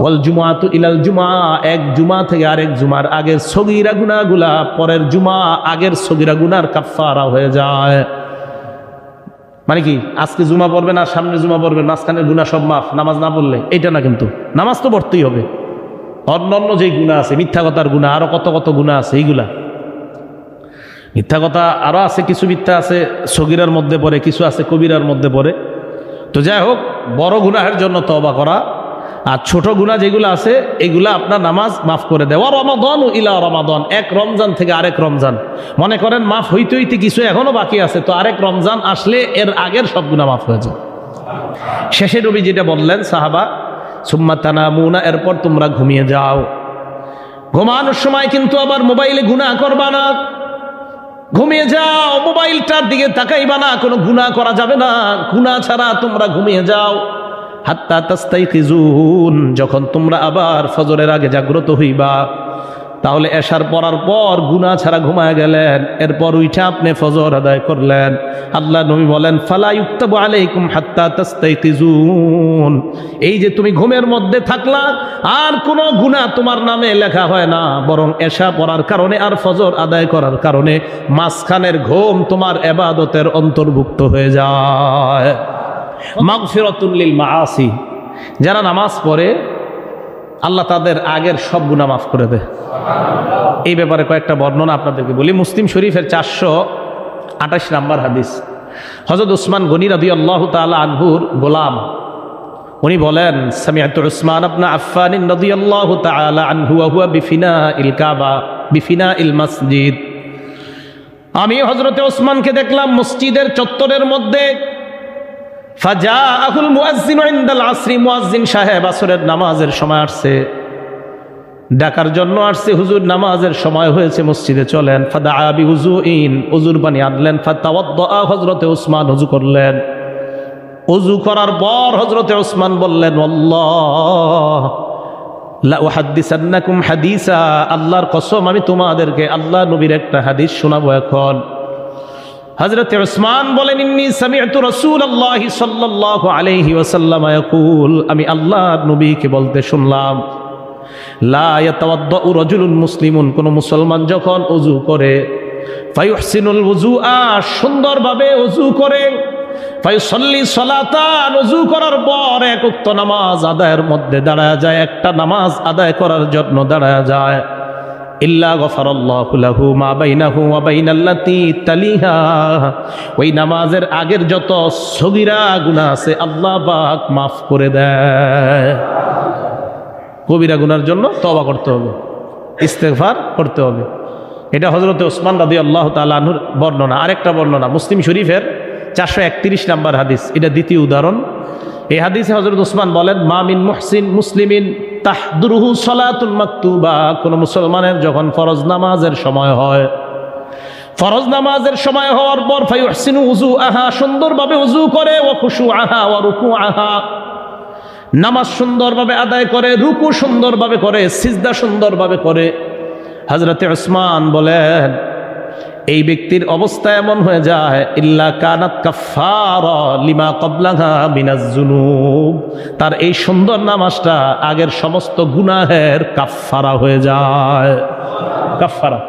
ওয়াল জুমাতু ইলাল জুমা, এক জুমা থেকে আরেক জুমার আগের সগিরা গুনাগুলা পরের জুমা আগের সগিরা গুনার কাফারা হয়ে যায়। মানে কি, আজকে জুমা পড়বেন আর সামনে জুমা পড়বেন মাঝখানের গুণা সব মাফ, নামাজ না পড়লে এটা না কিন্তু, নামাজ তো পড়তেই হবে। অন্য অন্য যে গুণা আছে, মিথ্যা কথার গুণা, আরও কত কত গুণা আছে, এইগুলা। মিথ্যা কথা আরও আছে, কিছু মিথ্যা আছে, সগিরার মধ্যে পড়ে, কিছু আছে কবিরার মধ্যে পড়ে। তো যাই হোক, বড় গুনাহের জন্য তবা করা আর ছোট গুণা যেগুলো আছে, এগুলা আপনার নামাজ মাফ করে দেওয়া রমাদন ইলা রমাদন, এক রমজান থেকে আরেক রমজান। মনে করেন মাফ হইতে হইতে কিছু এখনও বাকি আছে, তো আরেক রমজান আসলে এর আগের সব গুণা মাফ হয়ে যায়। শেষে রবি যেটা বললেন, সাহাবা, সুম্মা তানামুনা এরপর তোমরা ঘুমিয়ে যাও। ঘুমানোর সময় কিন্তু আবার মোবাইলে গুণা করবা না। ঘুমিয়ে যাও, মোবাইলটার দিকে তাকাইবা না, কোনো গুণা করা যাবে না। গুণা ছাড়া তোমরা ঘুমিয়ে যাও। তাস্তাই যখন তোমরা আবার ফজরের আগে জাগ্রত হইবা, তাহলে এশার পড়ার পর গুণা ছাড়া ঘুমায় গেলেন, এরপর উইঠা আপনি ফজর আদায় করলেন। আল্লাহ নবী বলেন, ফালা ইউক্তাবু আলাইকুম হাত্তা তাস্তাই খিজুন এই যে তুমি ঘুমের মধ্যে থাকলা, আর কোনো গুণা তোমার নামে লেখা হয় না, বরং এশা পড়ার কারণে আর ফজর আদায় করার কারণে মাঝখানের ঘুম তোমার এবাদতের অন্তর্ভুক্ত হয়ে যায়। মাগফিরাতুল্লিল মাআসি। যারা নামাজ পড়ে, আল্লাহ তাদের আগের সব গুনাহ মাফ করে দেয়। এই ব্যাপারে কয়েকটা বর্ণনা আপনাদেরকে বলি। মুসলিম শরীফের চারশো আঠাশ নাম্বার হাদিস। হজরত উসমান গনি রাদি আল্লাহ তালা আনহুর গোলাম, উনি বলেন উসমান আনহু আহুয়া বিফিনা বিফিনা ইল আমি হজরতে ওসমানকে দেখলাম মসজিদের চত্বরের মধ্যে ফাজা আহুল মুয়াজ্জিন ইনদাল আসরি। মুয়াজ্জিন সাহেব আসরের নামাজের সময় আসছে। ডাকার জন্য আসছে, হুজুর নামাজের সময় হয়েছে, মসজিদে চলেন। ফাদা আবি হুজু ইন উজুর পানি আনলেন। ফাতাওয়াদ্দা হজরতে ওসমান হুজু করলেন। উজু করার পর হজরতে ওসমান বললেন হাদিসা। আল্লাহর কসম, আমি তোমাদেরকে আল্লাহ নবীর একটা হাদিস শোনাবো এখন। হজরত উসমান বলেন, ইন্নি সামিআতু রাসূলুল্লাহি সাল্লাল্লাহু আলাইহি ওয়াসাল্লাম ইয়াকুল, আমি আল্লাহ নবীকে বলতে শুনলাম, লা ইয়াতাওয়াদ্দাউ রাজুলুন মুসলিমুন, কোন মুসলমান যখন ওযু করে, ফায়ুহসিনুল ওযুআ সুন্দরভাবে ওযু করে, ফায়ুসাল্লি সালাতান ওযু করার পর এক উক্ত নামাজ আদায়ের মধ্যে দাঁড়ায় যায়, একটা নামাজ আদায় করার জন্য দাঁড়ায় যায়। ইল্লা গফারাল্লাহু লাহু মা বাইনাহু ওয়া বাইনাল্লাতি তালিহা। ওই নামাজের আগের যত সগীরা, গুনাহ আছে, আল্লাহ পাক মাফ করে দেয়। কবিরা গুনার জন্য তবা করতে হবে, ইস্তেগফার করতে হবে। এটা হজরত ওসমান রাদি আল্লাহ তালুর বর্ণনা। আরেকটা বর্ণনা, মুসলিম শরীফের চারশো একত্রিশ নাম্বার হাদিস। এটা দ্বিতীয় উদাহরণ। এই হাদিসে হজরত ওসমান বলেন মামিন মুহসিন মুসলিমিন তাহদুরুহু সলাতুল মাকতুবা। কোনো মুসলমানের যখন ফরজ নামাজের সময় হয়, ফরজ নামাজের সময় হওয়ার পর ফাইহসিনু উজু আহা সুন্দরভাবে উজু করে ও খুশু আহা ও রুকু আহা নামাজ সুন্দরভাবে আদায় করে, রুকু সুন্দরভাবে করে, সিজদা সুন্দরভাবে করে। হজরতে ওসমান বলেন এই ব্যক্তির অবস্থা এমন হয়ে যায়, ইল্লা কানাত কাফার লিমা কবলাহা মিনাজুনুব তার এই সুন্দর নামাজটা আগের সমস্ত গুনাহের কাফারা হয়ে যায়। কাফারা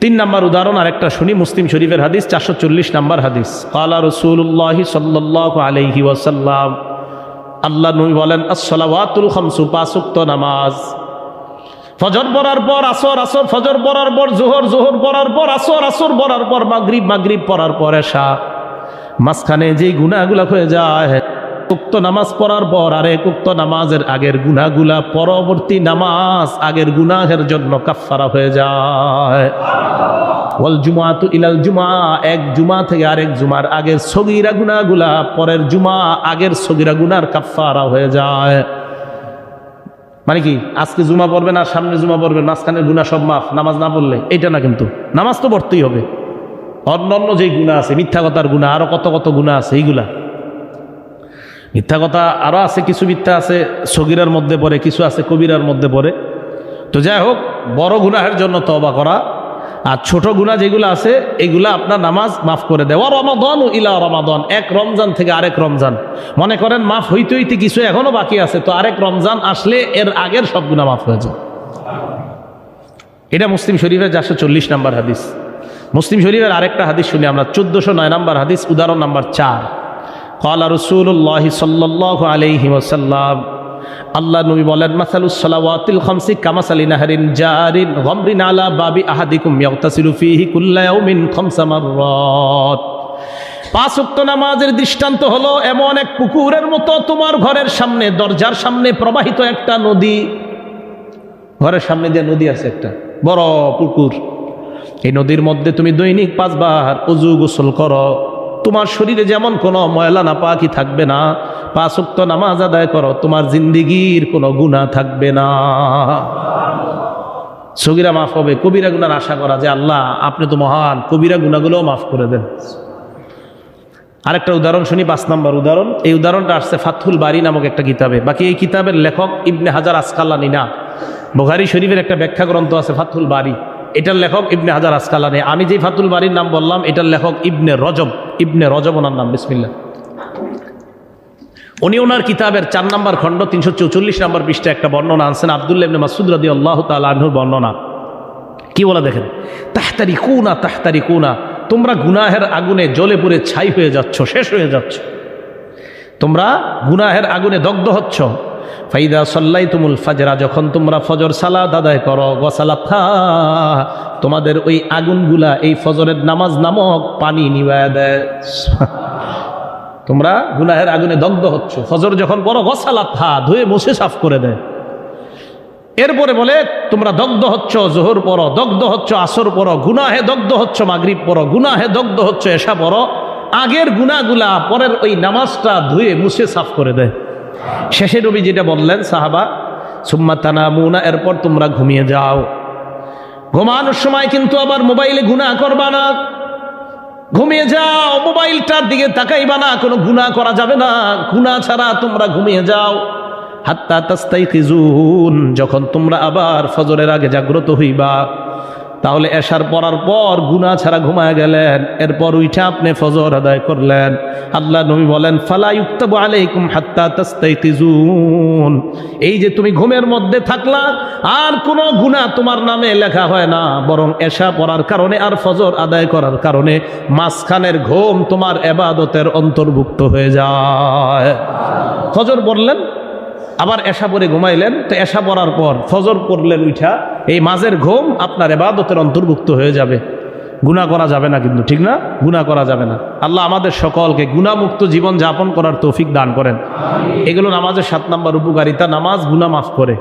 তিন নাম্বার উদাহরণ আরেকটা শুনি, মুসলিম শরীফের হাদিস, চারশো চল্লিশ নাম্বার হাদিস। কালা রসুল্লাহ সাল্লাহ আলহি ওয়াসাল্লাম। আল্লাহ নবী বলেন, আসসালাওয়াতুল খামসু পাঁচুক্ত নামাজ। ফজর পড়ার পর, আসর আসর, ফজর পড়ার পর, জোহর জোহর পড়ার পর, আসর আসর পড়ার পর, মাগরিব মাগরিব পড়ার পর এসা মাঝখানে যে গুণাগুলা হয়ে যায়, উক্ত নামাজ পড়ার পর আরে উক্ত নামাজের আগের গুনাগুলা পরবর্তী নামাজ আগের গুনাহের জন্য কাফারা হয়ে যায়। ওয়াল জুমাতু ইলাল জুমা, এক জুমা থেকে আরেক জুমার আগের সগিরা গুনাগুলা পরের জুমা আগের সগিরা গুনার কাফারা হয়ে যায়। মানে কি, আজকে জুমা পড়বে আর সামনে জুমা পড়বেন মাঝখানের গুণা সব মাফ, নামাজ না পড়লে এটা না কিন্তু। নামাজ তো পড়তেই হবে। অন্য অন্য যে গুণা আছে, মিথ্যা কথার গুণা আরও কত কত গুণা আছে, এইগুলা। মিথ্যা কথা আরও আছে, কিছু মিথ্যা আছে, সগিরার মধ্যে পড়ে, কিছু আছে কবিরার মধ্যে পড়ে। তো যাই হোক, বড় গুনাহের জন্য তবা করা আর ছোট গুণা যেগুলো আছে, এগুলা আপনার নামাজ মাফ করে দেওয়া ও রমাদন ইলা রমাদন, এক রমজান থেকে আরেক রমজান। মনে করেন মাফ হইতে হইতে কিছু এখনও বাকি আছে, তো আরেক রমজান আসলে এর আগের সব গুণা মাফ হয়ে যায়। এটা মুসলিম শরীফের চারশো চল্লিশ নাম্বার হাদিস। মুসলিম শরীফের আরেকটা হাদিস শুনি আমরা, চোদ্দশো নয় নাম্বার হাদিস, উদাহরণ নাম্বার চার। কলা রসুল্লাহ সাল্লাহ আলহিম সাল্লাম আল্লাহ নবী বলেন মাসালুসসালাওয়াতিল খামসি কামাসালি নাহরিন জারিন গমরিন আলা বাবি আহাদিকুম ইয়াগতাসিলু ফীহি কুল্লা ইয়াউমিন খামসা মাররাত। পাঁচ ওয়াক্ত নামাজের দৃষ্টান্ত হলো এমন এক পুকুরের মতো তোমার ঘরের সামনে, দরজার সামনে প্রবাহিত একটা নদী। ঘরের সামনে যে নদী আছে একটা, বড় পুকুর। এই নদীর মধ্যে তুমি দৈনিক পাঁচবার অজু গোসল করো। তোমার শরীরে যেমন কোনো ময়লা না পাকি থাকবে না, পাঁচ ওয়াক্ত নামাজ আদায় করো, তোমার জিন্দিগির কোনো গুণা থাকবে না। সগিরা মাফ হবে, কবিরা গুনার আশা করা যে আল্লাহ, আপনি তো মহান, কবিরা গুণাগুলোও মাফ করে দেন। আরেকটা উদাহরণ শুনি, পাঁচ নম্বর উদাহরণ। এই উদাহরণটা আসছে ফাথুল বাড়ি নামক একটা কিতাবে। বাকি এই কিতাবের লেখক ইবনে হাজার আসকাল্লানি না। বোখারি শরীফের একটা ব্যাখ্যা গ্রন্থ আছে ফাথুল বাড়ি এটার লেখক ইবনে হাজার আসকালানি। আমি যেই ফাতুল বাড়ির নাম বললাম, এটার লেখক ইবনে রজব। ইবনে রজব ওনার নাম বিসমিল্লা উনি ওনার কিতাবের চার নম্বর খণ্ড, তিনশো চৌচল্লিশ নম্বর পৃষ্ঠা একটা বর্ণনা আনছেন, আবদুল্লাহ ইবনে মাসুদ রাদি আল্লাহ তালুর বর্ণনা। কি বলে দেখেন? তাহতারি কুনা তাহতারি কুনা তোমরা গুনাহের আগুনে জ্বলে পুড়ে ছাই হয়ে যাচ্ছ, শেষ হয়ে যাচ্ছ। তোমরা গুনাহের আগুনে দগ্ধ হচ্ছ। ফাইদা সল্লাই তুমুল ফাজরা, যখন তোমরা ফজর সালাদ আদায় করো গসালাথা তোমাদের ওই আগুনগুলা এই ফজরের নামাজ নামক পানি নিবায় দেয়। তোমরা গুনাহের আগুনে দগ্ধ হচ্ছ। ফজর যখন পড়ো গসালাথা ধুয়ে মুছে সাফ করে দেয়। এরপরে বলে, তোমরা দগ্ধ হচ্ছ, জোহর পর দগ্ধ হচ্ছ, আসর পর গুনাহে দগ্ধ হচ্ছ, মাগরিব পড়ো, গুনাহে দগ্ধ হচ্ছ এসা পড়ো। আগের গুনাগুলা পরের ওই নামাজটা ধুয়ে মুছে সাফ করে দেয়। শেষে নবী যেটা বললেন, সাহাবা, সুম্মা তানা মুনা এরপর তোমরা ঘুমিয়ে যাও। ঘুমানোর সময় কিন্তু আবার মোবাইলে গুনাহ করবা না। ঘুমিয়ে যাও, মোবাইলটার দিকে তাকাইবা না, কোনো গুনাহ করা যাবে না। গুনাহ ছাড়া তোমরা ঘুমিয়ে যাও। হাত্তা তাস্তাই যখন তোমরা আবার ফজরের আগে জাগ্রত হইবা। তাহলে এশার পড়ার পর গুনা ছাড়া ঘুমায় গেলেন। এরপর উইঠা আপনি ফজর আদায় করলেন। আল্লাহ নবী বলেন, ফালা ইউক্তাবু আলাইকুম হাত্তা তাস্তাইকিজুন এই যে তুমি ঘুমের মধ্যে থাকলা, আর কোনো গুনাহ তোমার নামে লেখা হয় না। বরং এশা পড়ার কারণে আর ফজর আদায় করার কারণে মাঝখানের ঘুম তোমার এবাদতের অন্তর্ভুক্ত হয়ে যায়। ফজর পড়লেন, আবার এশা পরে ঘুমাইলেন। তো এশা পড়ার পর ফজর পড়লেন উঠা এই মাঝের ঘুম আপনার এবাদতের অন্তর্ভুক্ত হয়ে যাবে। গুণা করা যাবে না কিন্তু, ঠিক না? গুণা করা যাবে না। আল্লাহ আমাদের সকলকে গুণামুক্ত জীবন যাপন করার তৌফিক দান করেন। এগুলো নামাজের সাত নম্বর উপকারিতা, নামাজ গুণা মাফ করে।